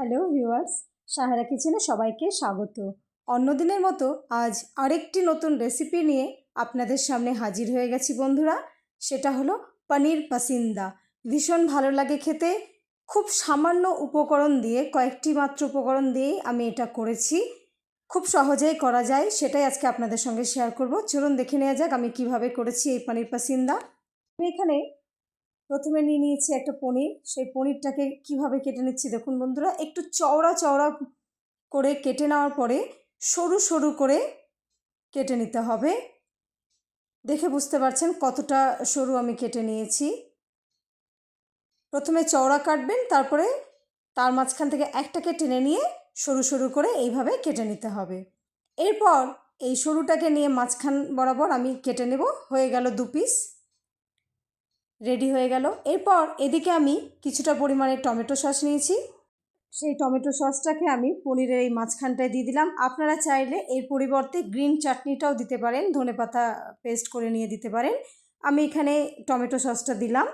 Hello viewers, Sahara কিচেনে সবাইকে স্বাগত। অন্যদিনের মতো আজ আরেকটি নতুন রেসিপি নিয়ে আপনাদের সামনে হাজির হয়ে গেছি বন্ধুরা। সেটা হলো পনির পাসিন্দা। ভীষণ ভালো লাগে খেতে। খুব সামান্য উপকরণ দিয়ে, কয়েকটি মাত্র উপকরণ দিয়েই আমি এটা করেছি। খুব সহজেই করা যায়, সেটাই আজকে আপনাদের সঙ্গে শেয়ার করব। চলুন দেখে নেওয়া যাক আমি কীভাবে করেছি এই পনির পাসিন্দা। আমি এখানে প্রথমে নিয়ে নিয়েছি একটা পনির। সেই পনিরটাকে কীভাবে কেটে নিচ্ছি দেখুন বন্ধুরা, একটু চওড়া চওড়া করে কেটে নেওয়ার পরে সরু সরু করে কেটে নিতে হবে। দেখে বুঝতে পারছেন কতটা সরু আমি কেটে নিয়েছি। প্রথমে চওড়া কাটবেন, তারপরে তার মাঝখান থেকে একটাকে টেনে নিয়ে সরু সরু করে এইভাবে কেটে নিতে হবে। এরপর এই সরুটাকে নিয়ে মাঝখান বরাবর আমি কেটে নেব, হয়ে গেল দু পিস রেডি হয়ে গেল। এরপর এদিকে আমি কিছুটা পরিমাণে টমেটো সস নিয়েছি। সেই টমেটো সসটাকে আমি পনিরের এই মাঝখানটায় দিয়ে দিলাম। আপনারা চাইলে এর পরিবর্তে গ্রিন চাটনিটাও দিতে পারেন, ধনে পাতা পেস্ট করে নিয়ে দিতে পারেন। আমি এখানে টমেটো সসটা দিলাম।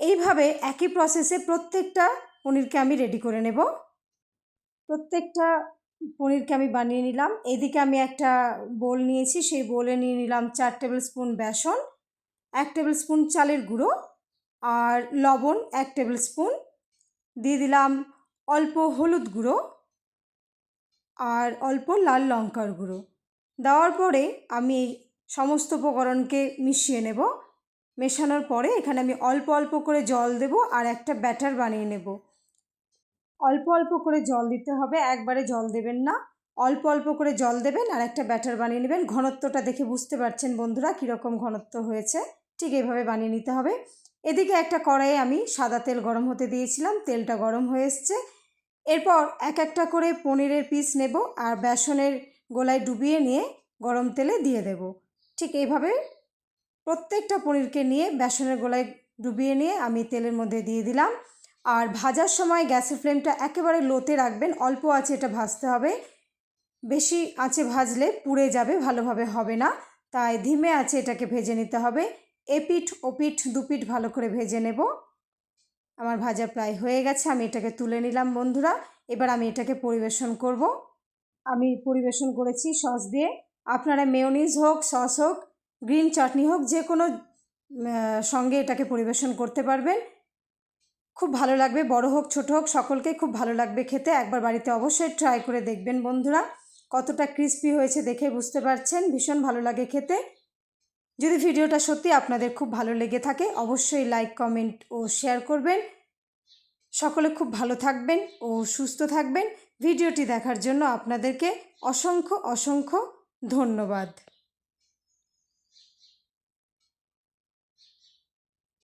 এইভাবে একই প্রসেসে প্রত্যেকটা পনিরকে আমি রেডি করে নেব। প্রত্যেকটা পনিরকে আমি বানিয়ে নিলাম। এদিকে আমি একটা বোল নিয়েছি। সেই বোলে নিয়ে নিলাম চার টেবিল স্পুন বেসন। এক টেবিল স্পুন চালের গুঁড়ো আর লবণ এক টেবিল স্পুন দিয়ে দিলাম অল্প হলুদ গুঁড়ো আর অল্প লাল লঙ্কার গুঁড়ো। দেওয়ার পরে আমি সমস্ত উপকরণকে মিশিয়ে নেব। মেশানোর পরে এখানে আমি অল্প অল্প করে জল দেব আর একটা ব্যাটার বানিয়ে নেব। অল্প অল্প করে জল দিতে হবে, একবারে জল দেবেন না। অল্প অল্প করে জল দেবেন আর একটা ব্যাটার বানিয়ে নেবেন। ঘনত্বটা দেখে বুঝতে পারছেন বন্ধুরা কীরকম ঘনত্ব হয়েছে। ঠিক এইভাবে বানিয়ে নিতে হবে। এদিকে একটা কড়াইয়ে আমি সাদা তেল গরম হতে দিয়েছিলাম, তেলটা গরম হয়ে এসছে। এরপর এক একটা করে পনিরের পিস নেব আর বেসনের গোলায় ডুবিয়ে নিয়ে গরম তেলে দিয়ে দেব। ঠিক এইভাবে প্রত্যেকটা পনিরকে নিয়ে বেসনের গোলায় ডুবিয়ে নিয়ে আমি তেলের মধ্যে দিয়ে দিলাম। আর ভাজার সময় গ্যাসের ফ্লেমটা একেবারে লোতে রাখবেন, অল্প আছে এটা ভাজতে হবে। বেশি আঁচে ভাজলে পুড়ে যাবে, ভালোভাবে হবে না। তাই ধিমে আছে এটাকে ভেজে নিতে হবে। এপিঠ, ওপিঠ, দুপিঠ ভালো করে ভেজে নেব। আমার ভাজা প্রায় হয়ে গেছে, আমি এটাকে তুলে নিলাম বন্ধুরা। এবার আমি এটাকে পরিবেশন করব। আমি পরিবেশন করেছি সস দিয়ে। আপনারা মেয়নিজ হোক, সস হোক, গ্রিন চাটনি হোক, যে কোনো সঙ্গে এটাকে পরিবেশন করতে পারবেন। খুব ভালো লাগবে, বড় হোক, ছোট হোক, সকলকে খুব ভালো লাগবে খেতে। একবার বাড়িতে অবশ্যই ট্রাই করে দেখবেন বন্ধুরা। কতটা ক্রিস্পি হয়েছে দেখে বুঝতে পারছেন। ভীষণ ভালো লাগে খেতে। যদি ভিডিওটা সত্যি আপনাদের খুব ভালো লেগে থাকে, অবশ্যই লাইক, কমেন্ট ও শেয়ার করবেন। সকলে খুব ভালো থাকবেন ও সুস্থ থাকবেন। ভিডিওটি দেখার জন্য আপনাদেরকে অসংখ্য অসংখ্য ধন্যবাদ।